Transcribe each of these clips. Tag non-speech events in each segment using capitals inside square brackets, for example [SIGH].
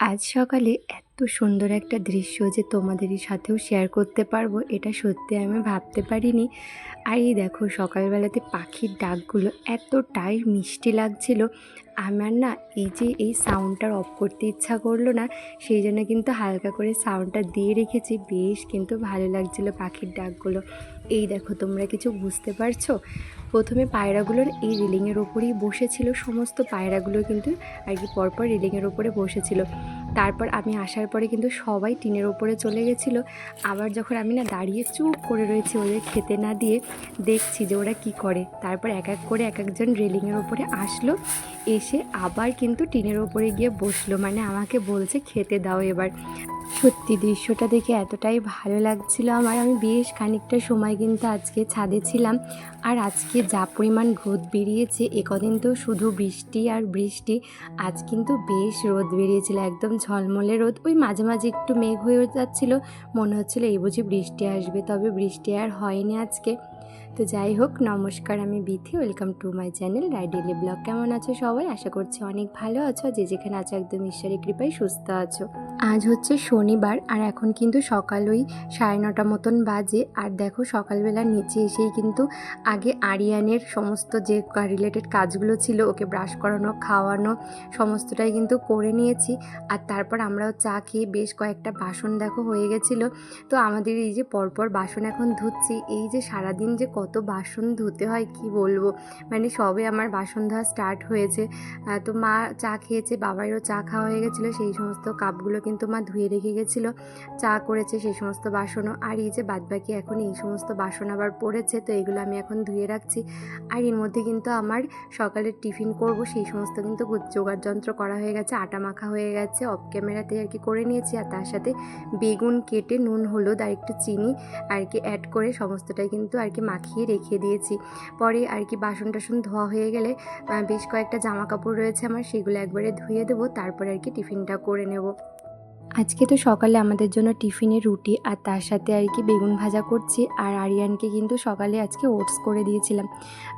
আজ সকালে এত সুন্দর একটা দৃশ্য যে তোমাদেরই সাথেও শেয়ার করতে পারব, এটা সত্যি আমি ভাবতে পারিনি। আর এই দেখো, সকালবেলাতে পাখির ডাকগুলো এতটাই মিষ্টি লাগছিল। আমার না এই যে এই সাউন্ডটার অফ করতে ইচ্ছা করল না, সেই জন্য কিন্তু হালকা করে সাউন্ডটা দিয়ে রেখেছি। বেশ কিন্তু ভালো লাগছিল পাখির ডাকগুলো। এই দেখো, তোমরা কিছু বুঝতে পারছ? প্রথমে পায়রাগুলোর এই রেলিংয়ের ওপরেই বসেছিল, সমস্ত পায়রাগুলো কিন্তু আর কি পরপর রেলিংয়ের ওপরে বসেছিল। তারপর আমি আসার পরে কিন্তু সবাই টিনের ওপরে চলে গেছিল। আবার যখন আমি না দাঁড়িয়ে চুপ করে রয়েছি ওদের খেতে না দিয়ে, দেখছি যে ওরা কি করে। তারপর এক এক করে এক একজন রেলিংয়ের ওপরে আসলো, এসে আবার কিন্তু টিনের ওপরে গিয়ে বসল মানে আমাকে বলছে খেতে দাও এবার। সত্যি দৃশ্যটা দেখে এতটাই ভালো লাগছিল আমার। আমি বেশ খানিকটা সময় কিন্তু আজকে ছাদে ছিলাম। আর আজকে যা পরিমাণ রোদ বেরিয়েছে একদিন তো শুধু বৃষ্টি আর বৃষ্টি। আজ কিন্তু বেশ রোদ বেরিয়েছিল, একদম ঝলমলে রোদ। ওই মাঝে মাঝে একটু মেঘ হয়ে যাচ্ছিল, মনে হচ্ছিল এই বুঝি বৃষ্টি আসবে, তবে বৃষ্টি আর হয়নি আজকে। তো যাই হোক, নমস্কার, আমি Bithi welcome to my channel রাইডেলি blog কেমন আছো সবাই? আশা করছি অনেক ভালো আছো, যে যেখানে আছো, একদম ঈশ্বরের কৃপায় সুস্থ আছো। আজ হচ্ছে শনিবার, আর এখন কিন্তু সকাল ওই সাড়ে নটা মতন বাজে। আর দেখো, সকালবেলা নিচে এসেই কিন্তু আগে আরিয়ানের সমস্ত যে রিলেটেড কাজগুলো ছিল, ওকে ব্রাশ করানো, খাওয়ানো, সমস্তটাই কিন্তু করে নিয়েছি। আর তারপর আমরাও চা খেয়ে বেশ কয়েকটা বাসন দেখো হয়ে গেছিল। তো আমাদের এই যে পরপর বাসন এখন ধুচ্ছি, এই যে সারাদিন যে বাসন ধুতে হয়, কি বলব? মানে সবে আমার বাসন ধোয়া স্টার্ট হয়েছে। তো মা চা খেয়েছে বাবারও চা খাওয়া হয়ে গেছিল, সেই সমস্ত কাপগুলো কিন্তু মা ধুয়ে রেখে গেছিল, চা করেছে সেই সমস্ত বাসনও। আর এই যে বাদবাকি এখন এই সমস্ত বাসন আবার পড়েছে, তো এগুলো আমি এখন ধুয়ে রাখছি। আর এর মধ্যে কিন্তু আমার সকালের টিফিন করব, সেই সমস্ত কিন্তু জোগাড় যন্ত্র করা হয়ে গেছে, আটা মাখা হয়ে গেছে অফ ক্যামেরাতে আর কি করে নিয়েছি। আর তার সাথে বেগুন, কেটে, নুন, হলুদ আর একটু চিনি আর কি অ্যাড করে সমস্তটাই কিন্তু আর কি মাখিয়ে রেখে দিয়েছি। পরে আর কি বাসন টাসন ধোয়া হয়ে গেলে বেশ কয়েকটা জামা কাপড় রয়েছে আমার, সেগুলো একবারে ধুয়ে দেবো, তারপরে আর কি টিফিনটা করে নেব। আজকে তো সকালে আমাদের জন্য টিফিনে রুটি আর তার সাথে আর কি বেগুন ভাজা করছি আর আরিয়ানকে কিন্তু সকালে আজকে ওটস করে দিয়েছিলাম।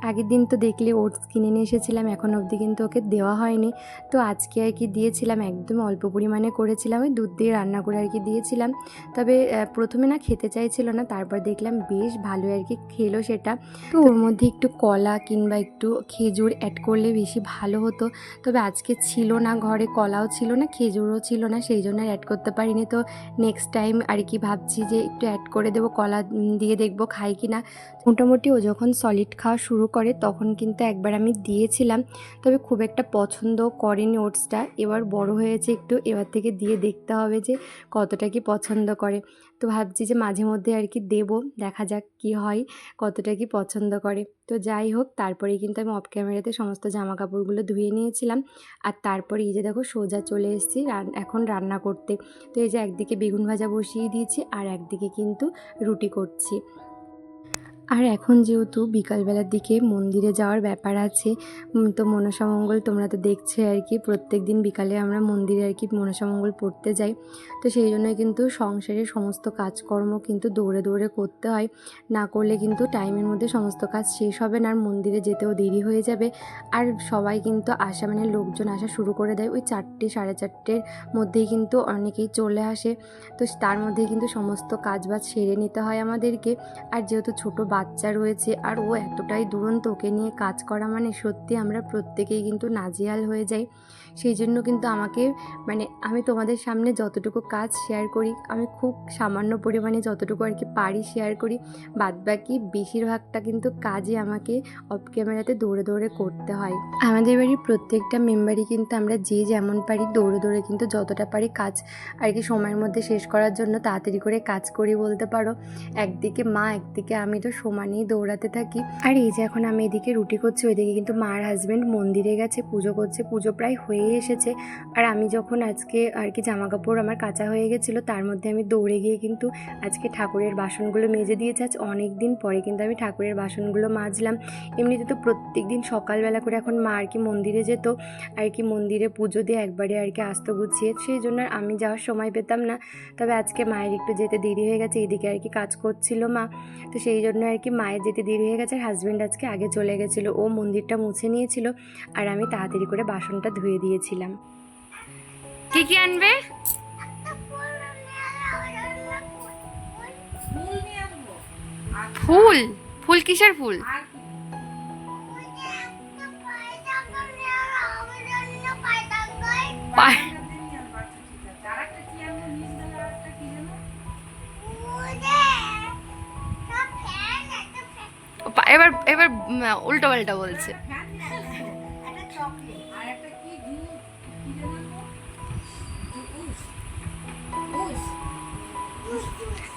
আগের দিন তো দেখলে ওটস কিনে নিয়ে এসেছিলাম, এখন অবধি কিন্তু ওকে দেওয়া হয়নি। তো আজকে আর কি দিয়েছিলাম, একদম অল্প পরিমাণে করেছিলাম, ওই দুধ দিয়ে রান্না করে আর কি দিয়েছিলাম। তবে প্রথমে না খেতে চাইছিল না, তারপর দেখলাম বেশ ভালো আর কি খেলো সেটা। তো ওর মধ্যে একটু কলা কিংবা একটু খেজুর অ্যাড করলে বেশি ভালো হতো। তবে আজকে ছিল না, ঘরে কলাও ছিল না, খেজুরও ছিল না, সেই জন্য অ্যাড করতে পারিনি। তো নেক্সট টাইম আর কি ভাবছি যে একটু অ্যাড করে দেবো, কলা দিয়ে দেখব খাই কি না। মোটামুটি ও যখন সলিড খাওয়া শুরু করে তখন কিন্তু একবার আমি দিয়েছিলাম। তবে খুব একটা পছন্দ করেনি ওটসটা এবার বড় হয়েছে একটু, এবার থেকে দিয়ে দেখতে হবে যে কতটা কি পছন্দ করে। তো ভাবছি যে মাঝে মধ্যে আর কি দেবো, দেখা যাক কি হয়, কতটা কি পছন্দ করে। তো যাই হোক তারপরে কিন্তু আমি অফ ক্যামেরাতে সমস্ত জামা কাপড়গুলো ধুয়ে নিয়েছিলাম। আর তারপরে এই যে দেখো সোজা চলে এসেছি এখন রান্না করতে। তো এই যে একদিকে বেগুন ভাজা বসিয়ে দিয়েছি আর একদিকে কিন্তু রুটি করছি। আর এখন যেহেতু বিকালবেলার দিকে মন্দিরে যাওয়ার ব্যাপার আছে তো মনসামঙ্গল তোমরা তো দেখছে আর কি, প্রত্যেক দিন বিকালে আমরা মন্দিরে আর কি মনসামঙ্গল পড়তে যাই। তো সেই জন্যই কিন্তু সংসারের সমস্ত কাজকর্ম কিন্তু দৌড়ে দৌড়ে করতে হয়। না করলে কিন্তু টাইমের মধ্যে সমস্ত কাজ শেষ হবে না, আর মন্দিরে যেতেও দেরি হয়ে যাবে। আর সবাই কিন্তু আসা মানে লোকজন আসা শুরু করে দেয়। ওই চারটে, সাড়ে চারটের মধ্যেই কিন্তু অনেকেই চলে আসে। তো তার মধ্যেই কিন্তু সমস্ত কাজ বাজ সেরে নিতে হয় আমাদেরকে। আর যেহেতু ছোট বাচ্চা রয়েছে আর ও এতটাই দুরন্ত, ওকে নিয়ে কাজ করা মানে সত্যি আমরা প্রত্যেকেই কিন্তু নাজিয়াল হয়ে যাই। সেই জন্য কিন্তু আমাকে মানে আমি তোমাদের সামনে যতটুকু কাজ শেয়ার করি, আমি খুব সামান্য পরিমাণে যতটুকু আর কি পারি শেয়ার করি, বাদবাকি বেশিরভাগটা কিন্তু কাজই আমাকে অফ ক্যামেরাতে দৌড়ে দৌড়ে করতে হয়। আমাদের বাড়ির প্রত্যেকটা মেম্বারই কিন্তু আমরা যে যেমন পারি দৌড়ে দৌড়ে কিন্তু যতটা পারি কাজ আর কি সময়ের মধ্যে শেষ করার জন্য তাড়াতাড়ি করে কাজ করি বলতে পারো। একদিকে মা, একদিকে আমি তো সমানেই দৌড়াতে থাকি। আর এই যে এখন আমি এদিকে রুটি করছি, ওইদিকে কিন্তু মার হাজব্যান্ড মন্দিরে গেছে, পুজো করছে। পুজো প্রায় হয়ে এসেছে। আর আমি যখন আজকে আর কি জামা কাপড় আমার কাঁচা হয়ে গেছিল, তার মধ্যে আমি দৌড়ে গিয়ে কিন্তু আজকে ঠাকুরের বাসনগুলো মেজে দিয়েছি। আজ অনেক দিন পরে কিন্তু আমি ঠাকুরের বাসনগুলো মাজলাম। এমনিতে তো প্রত্যেক দিন সকালবেলা করে এখন মা আর কি মন্দিরে যেত। আর কি মন্দিরে পুজো দিয়ে একবারে আর কি আসতো গুছিয়ে, সেই জন্য আমি যাওয়ার সময় পেতাম না। তবে আজকে মায়ের একটু যেতে দেরি হয়ে গেছে, এদিকে আর কি কাজ করছিল মা। তো সেই জন্য আর কি মায়ের যেতে দেরি হয়ে গেছে হাজব্যান্ড আজকে আগে চলে গেছিল। ও মন্দিরটা মুছে নিয়েছিল, আর আমি তাড়াতাড়ি করে বাসনটা ধুয়ে দিয়েছিলাম। কি কি আনবে? ফুল। ফুল কিসের ফুল? এবার এবার উল্টো পাল্টা বলছে।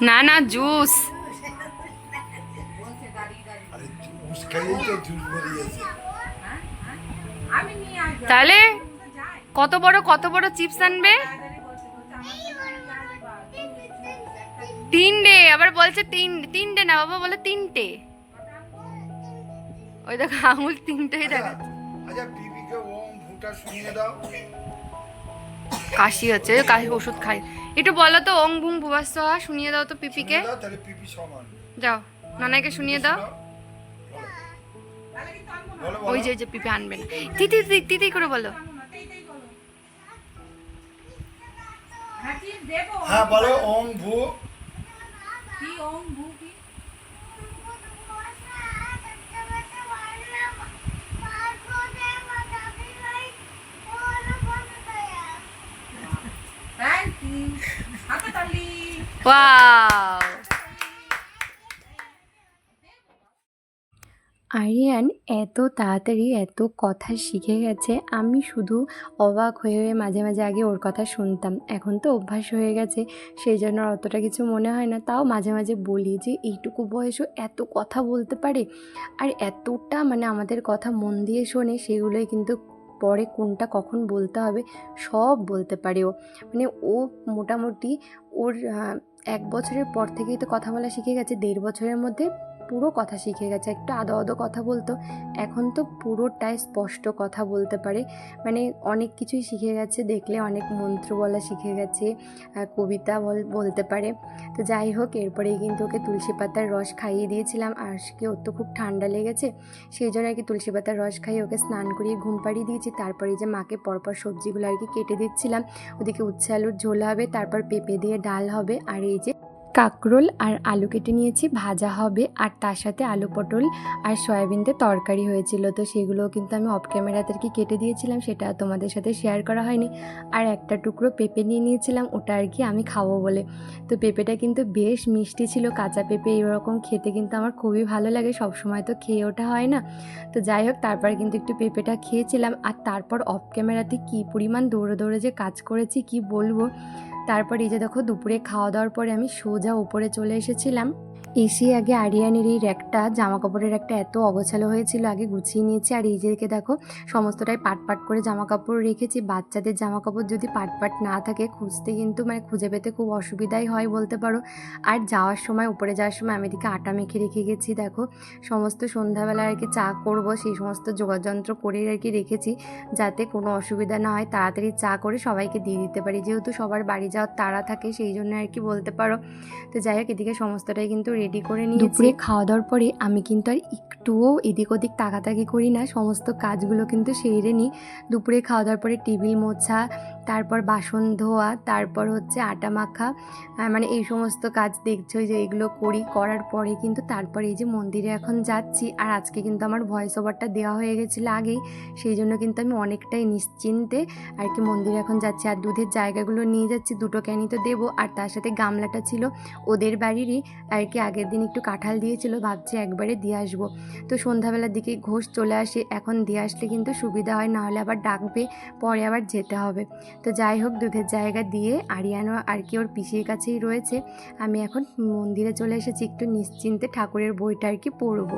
না না, জুস। তাহলে? কত বড় কত বড় চিপস আনবে। তিনটে, আবার বলছে তিন, তিনটে না, বাবা বলে তিনটে ওই দেখো আঙুল তিনটেই দেখা আচ্ছা বিবিকে ওম ভুটা শুনিয়ে দাও। কাশি হচ্ছে কাশি ওষুধ খাই। একটু বলো তো ওং ভুং ভুবাস্ত শুনিয়ে দাও তো পিপিকে। শুনিয়ে দাও তাহলে পিপি সমান। যাও নানাইকে শুনিয়ে দাও। আনব না। ওই যে ওই যে পিপি আনবেন তিতি তিতি তিতি করে বলো। আনব না। হ্যাঁ, হ্যাঁ বলো। ওম ভু কি ওম ভু? ওয়াও আরিয়ান এত তাড়াতাড়ি এত কথা শিখে গেছে, আমি শুধু অবাক হয়ে হয়ে মাঝে মাঝে আগে ওর কথা শুনতাম। এখন তো অভ্যাস হয়ে গেছে, সেই জন্য অতটা কিছু মনে হয় না। তাও মাঝে মাঝে বলি যে, এইটুকু বয়সও এত কথা বলতে পারে? আর এতটা মানে আমাদের কথা মন দিয়ে শোনে, সেগুলোই কিন্তু পরে কোনটা কখন বলতে হবে, সব বলতে পারে ও। মানে ও মোটামুটি ওর এক বছরের পর থেকেই তো কথা বলা শিখে গেছে দেড় বছরের মধ্যে পুরো কথা শিখে গেছে, একটু আদো আদো কথা বলতো। এখন তো পুরোটাই স্পষ্ট কথা বলতে পারে। মানে অনেক কিছুই শিখে গেছে, দেখলে অনেক মন্ত্র বলা শিখে গেছে কবিতা বল- বলতে পারে। তো যাই হোক, এরপরেই কিন্তু ওকে তুলসী পাতার রস খাইয়ে দিয়েছিলাম। আর কি ওর তো খুব ঠান্ডা লেগেছে, সেই জন্য আর কি তুলসী পাতার রস খাইয়ে ওকে স্নান করিয়ে ঘুম পাড়িয়ে দিয়েছি। তারপরে যে মাকে পরপর সবজিগুলো আর কি কেটে দিচ্ছিলাম। ওদিকে উচ্ছে আলুর ঝোল হবে, তারপর পেঁপে দিয়ে ডাল হবে, আর এই যে কাকরোল আর আলু কেটে নিয়েছি, ভাজা হবে। আর তার সাথে আলু পটল আর সয়াবিন দিয়ে তরকারি হয়েছিল। তো সেগুলোও কিন্তু আমি অফ ক্যামেরাতে কি কেটে দিয়েছিলাম, সেটা তোমাদের সাথে শেয়ার করা হয়নি। আর একটা টুকরো পেঁপে নিয়ে নিয়েছিলাম, ওটা আর কি আমি খাব বলে। তো পেঁপেটা কিন্তু বেশ মিষ্টি ছিল, কাঁচা পেঁপে এরকম খেতে কিন্তু আমার খুবই ভালো লাগে সব সময় তো খেয়ে ওঠা হয় না। তো যাই হোক, তারপর কিন্তু একটু পেঁপেটা খেয়েছিলাম। আর তারপর অফ ক্যামেরাতে কী পরিমাণ দৌড়ে দৌড়ে যে কাজ করেছি, কি বলব? তারপর এই যে দেখো দুপুরে খাওয়া দাওয়ার পরে আমি সোজা ওপরে চলে এসেছিলাম। এসে আগে আরিয়ানের এই র্যাকটা জামা কাপড়ের একটা এত অগোছালো হয়েছিল, আগে গুছিয়ে নিয়েছি। আর এই যে দিকে দেখো, সমস্তটাই পাট পাট করে জামা কাপড় রেখেছি। বাচ্চাদের জামা কাপড় যদি পাট পাট না থাকে, খুঁজতে কিন্তু মানে খুঁজে পেতে খুব অসুবিধাই হয় বলতে পারো। আর যাওয়ার সময়, উপরে যাওয়ার সময় আমি এদিকে আটা মেখে রেখে গেছি, দেখো। সমস্ত সন্ধ্যাবেলা আর কি চা করব, সেই সমস্ত যোগাযন্ত্র করে আর কি রেখেছি, যাতে কোনো অসুবিধা না হয়। তাড়াতাড়ি চা করে সবাইকে দিয়ে দিতে পারি। যেহেতু সবার বাড়ি যাওয়ার তাড়া থাকে, সেই জন্য আর কি বলতে পারো। তো যাই হোক, এদিকে সমস্তটাই কিন্তু রেডি করে নিয়ে দুপুরে খাওয়া দাওয়ার পরে আমি কিন্তু আর একটুও এদিক ওদিক তাকাতাকি করি না। সমস্ত কাজগুলো কিন্তু সেরে নিই। দুপুরে খাওয়া দাওয়ার পরে টেবিল মোছা তারপর বাসন ধোয়া, তারপর হচ্ছে আটা মাখা মানে এই সমস্ত কাজ দেখছ যে এগুলো করি, করার পরে কিন্তু তারপরে এই যে মন্দিরে এখন যাচ্ছি, আর আজকে কিন্তু আমার ভয়েস ওভারটা দেওয়া হয়ে গেছিল আগেই, সেই জন্য কিন্তু আমি অনেকটাই নিশ্চিন্তে আর কি মন্দিরে এখন যাচ্ছি। আর দুধের জায়গাগুলো নিয়ে যাচ্ছি, দুটো ক্যানি তো দেবো, আর তার সাথে গামলাটা ছিল ওদের বাড়িরই, আর কি আগের দিন একটু কাঁঠাল দিয়েছিল, ভাবছি একবারে দিয়ে আসব। তো সন্ধ্যাবেলার দিকে ঘোষ চলে আসে, এখন দিয়ে আসলে কিন্তু সুবিধা হয়, নাহলে আবার ডাকবে, পরে আবার যেতে হবে। তো যাই হোক, দুধের জায়গা দিয়ে আরিয়ানো আর কি ওর পিসির কাছেই রয়েছে। আমি এখন মন্দিরে চলে এসেছি, একটু নিশ্চিন্তে ঠাকুরের বইটা আর কি পড়ব।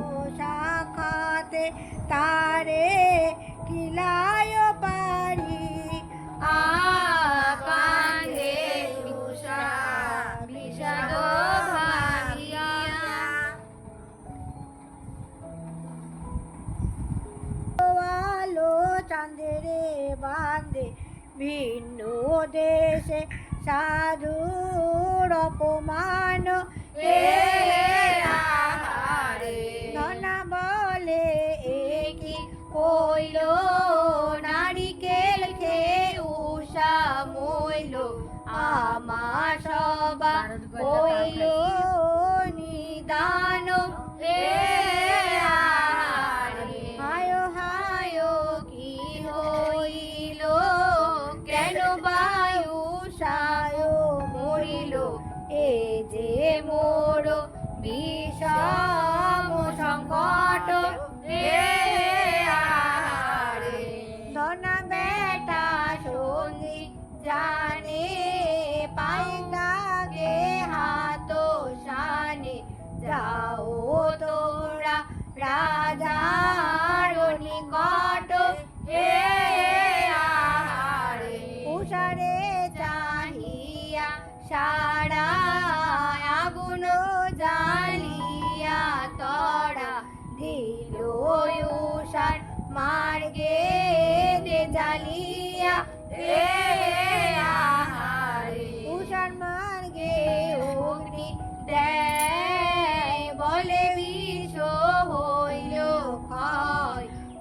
তারে কিলায় পারি ভিন্ন দেশে সাধুর অপমান। এ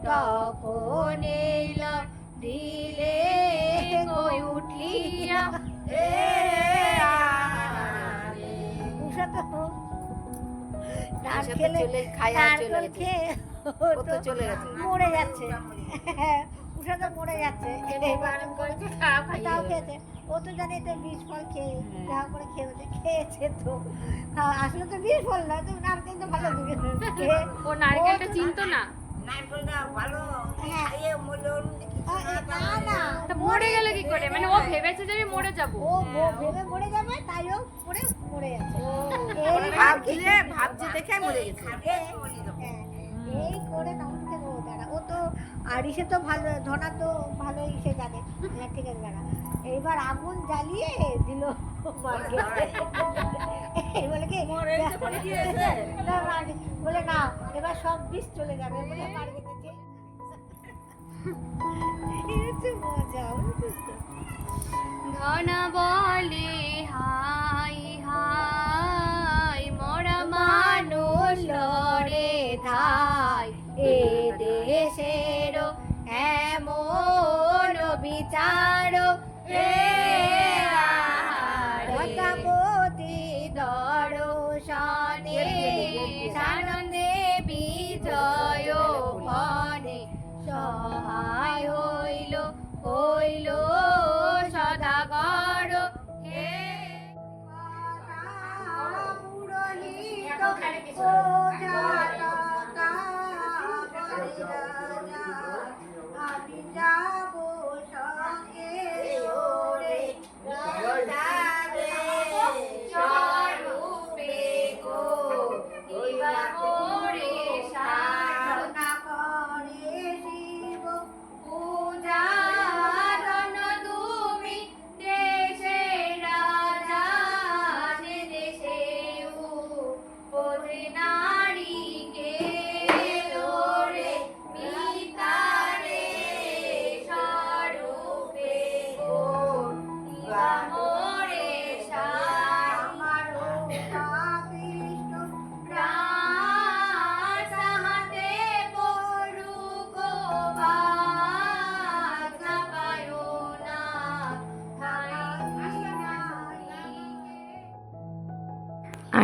এল দিলে উঠিয়া উষা তো নারকেল নারকেল খেয়ে তো চলে গেছে। মরে যাচ্ছে। উষা তো মরে যাচ্ছে। তাও খেয়েছে ও তো জানে তো বিষ ফল খেয়ে যা করে খেয়েছে খেয়েছে তো। হ্যাঁ, আসলে তো বিষ ফল নয় তো নারকেল তো ভালো খেয়ে ও নারকেলটা চিনতো না। হ্যাঁ। মরে গেল কি করে? মানে ও ভেবেছে যে আমি মরে যাব। ও ভেবে মরে যাবে তাই ও পরে মরে যাচ্ছে ভাবছিলে ভাবছি দেখে মরে গেছে। হ্যাঁ, এই করে তখন থেকে ও দাঁড়া। ও তো আর ইসে তো ভালো ধনা তো ভালো ইসে জানে। হ্যাঁ, ঠিক আছে দাঁড়া। এইবার আগুন জ্বালিয়ে দিল। [LAUGHS] বলে কি? বলে না এবার সব বিষ চলে যাবে বলে মার্কেটে যে এই হচ্ছে মজা বুঝছিস তো? ধনা বলে হাই হাই মরা মানুষ লড়ে ধাই। এ দেশের এমন বিচার হে 아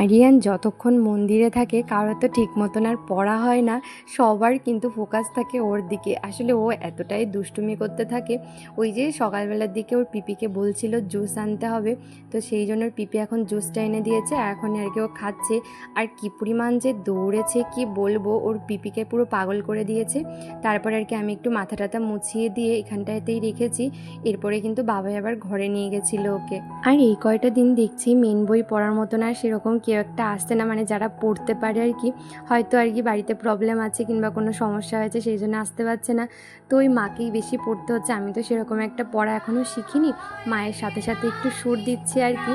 আরিয়ান যতক্ষণ মন্দিরে থাকে, কারও তো ঠিক মতন আর পড়া হয় না। সবার কিন্তু ফোকাস থাকে ওর দিকে। আসলে ও এতটাই দুষ্টুমি করতে থাকে। ওই যে সকালবেলার দিকে ওর পিপিকে বলছিল জুস আনতে হবে। তো সেই জন্য ওর পিপি এখন জুসটা এনে দিয়েছে আর এখন আর কি ও খাচ্ছে। আর কি পরিমাণ যে দৌড়েছে, কি বলব? ওর পিপিকে পুরো পাগল করে দিয়েছে। তারপর আর কি আমি একটু মাথা টাথা মুছিয়ে দিয়ে এখানটাতেই রেখেছি। এরপরে কিন্তু বাবাই আবার ঘরে নিয়ে গেছিল ওকে। আর এই কয়টা দিন দেখছি মেন বই পড়ার মতন আর সেরকম কেউ একটা আসছে না মানে যারা পড়তে পারে আর কি, হয়তো আর কি বাড়িতে প্রবলেম আছে কিংবা কোনো সমস্যা হয়েছে সেই জন্য আসতে পারছে না। তো ওই মাকেই বেশি পড়তে হচ্ছে। আমি তো সেরকম একটা পড়া এখনও শিখিনি। মায়ের সাথে সাথে একটু সুর দিচ্ছি আর কি।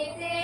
desde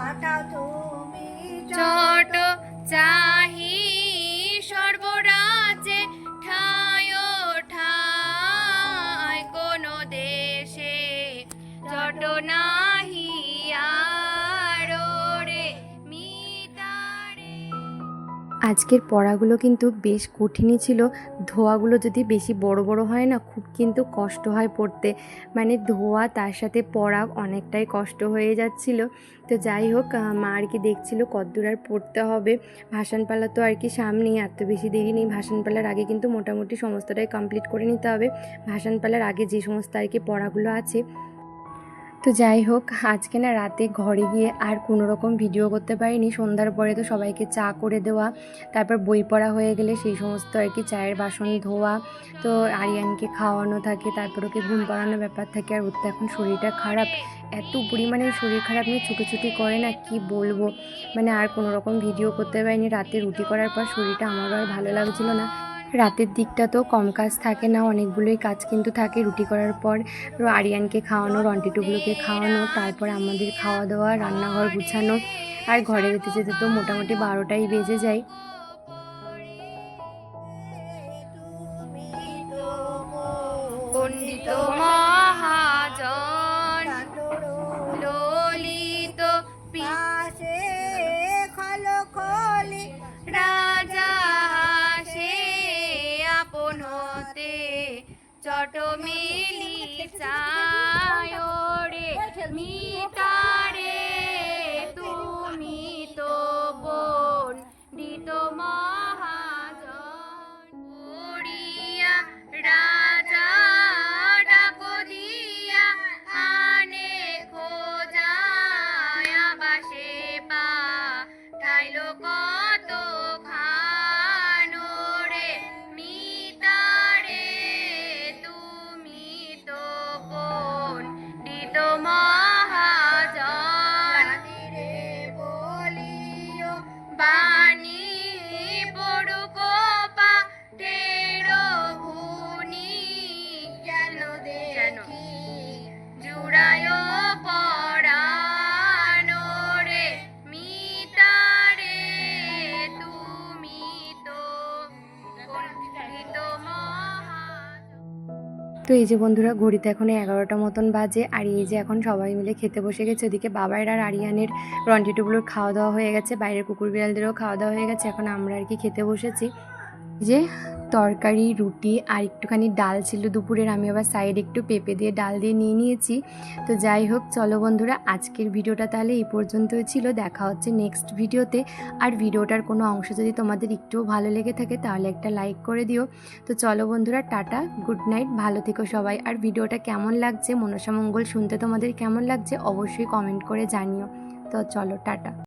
滑刀头 আজকের পড়াগুলো কিন্তু বেশ কঠিনই ছিল। ধোয়াগুলো যদি বেশি বড় বড় হয় না, খুব কিন্তু কষ্ট হয় পড়তে। মানে ধোয়া, তার সাথে পড়া অনেকটাই কষ্ট হয়ে যাচ্ছিল। তো যাই হোক মা আর কি দেখছিল কদ্দূর আর পড়তে হবে। ভাসানপালা তো আর কি সামনেই, আর তো বেশি দেরি নেই। ভাসানপালার আগে কিন্তু মোটামুটি সমস্তটাই কমপ্লিট করে নিতে হবে। ভাসানপালার আগে যে সমস্ত আর কি পড়াগুলো আছে তো যাই হোক, আজকে না রাতে ঘরে গিয়ে আর কোনো রকম ভিডিও করতে পারিনি। সন্ধ্যার পরে তো সবাইকে চা করে দেওয়া, তারপর বই পড়া হয়ে গেলে সেই সমস্ত আর কি চায়ের বাসন ধোয়া, তো আরিয়ানকে খাওয়ানো থাকে, তারপর ওকে ঘুম পাড়ানোর ব্যাপার থাকে। আর ওর তো এখন শরীরটা খারাপ। এত পরিমাণে শরীর খারাপ নিয়ে ছুটোছুটি করে না, কি বলব? মানে আর কোনো রকম ভিডিও করতে পারিনি। রাতে রুটি করার পর শরীরটা আমারও আর ভালো লাগছিল না। রাতের দিকটা তো কম কাজ থাকে না, অনেকগুলোই কাজ কিন্তু থাকে। রুটি করার পর আরিয়ানকে খাওয়ানো, রন্টিটুগুলোকে খাওয়ানো, তারপর আমাদের খাওয়া দাওয়া রান্নাঘর গুছানো, আর ঘরে যেতে যেতে তো মোটামুটি বারোটাই বেজে যায়। পণ্ডিত মহাজন তো এই যে বন্ধুরা, ঘড়িতে এখন এগারোটা মতন বাজে আর এই যে এখন সবাই মিলে খেতে বসে গেছে। ওদিকে বাবাইর আর আরিয়ানের রন্টিটুগুলোর খাওয়া দাওয়া হয়ে গেছে, বাইরের কুকুর বিড়ালদেরও খাওয়া দাওয়া হয়ে গেছে। এখন আমরা আর কি খেতে বসেছি। যে তরকারি, রুটি আর একটুখানি ডাল ছিল দুপুরের। আমি আবার সাইডে একটু পেঁপে দিয়ে ডাল দিয়ে নিয়ে নিয়েছি। তো যাই হোক, চলো বন্ধুরা, আজকের ভিডিওটা তাহলে এই পর্যন্তই ছিল। দেখা হচ্ছে নেক্সট ভিডিওতে। আর ভিডিওটার কোনো অংশ যদি তোমাদের একটুও ভালো লেগে থাকে, তাহলে একটা লাইক করে দিও। তো চলো বন্ধুরা, টাটা গুড নাইট ভালো থেকো সবাই। আর ভিডিওটা কেমন লাগছে, মনসামঙ্গল শুনতে তোমাদের কেমন লাগছে, অবশ্যই কমেন্ট করে জানিও। তো চলো, টাটা।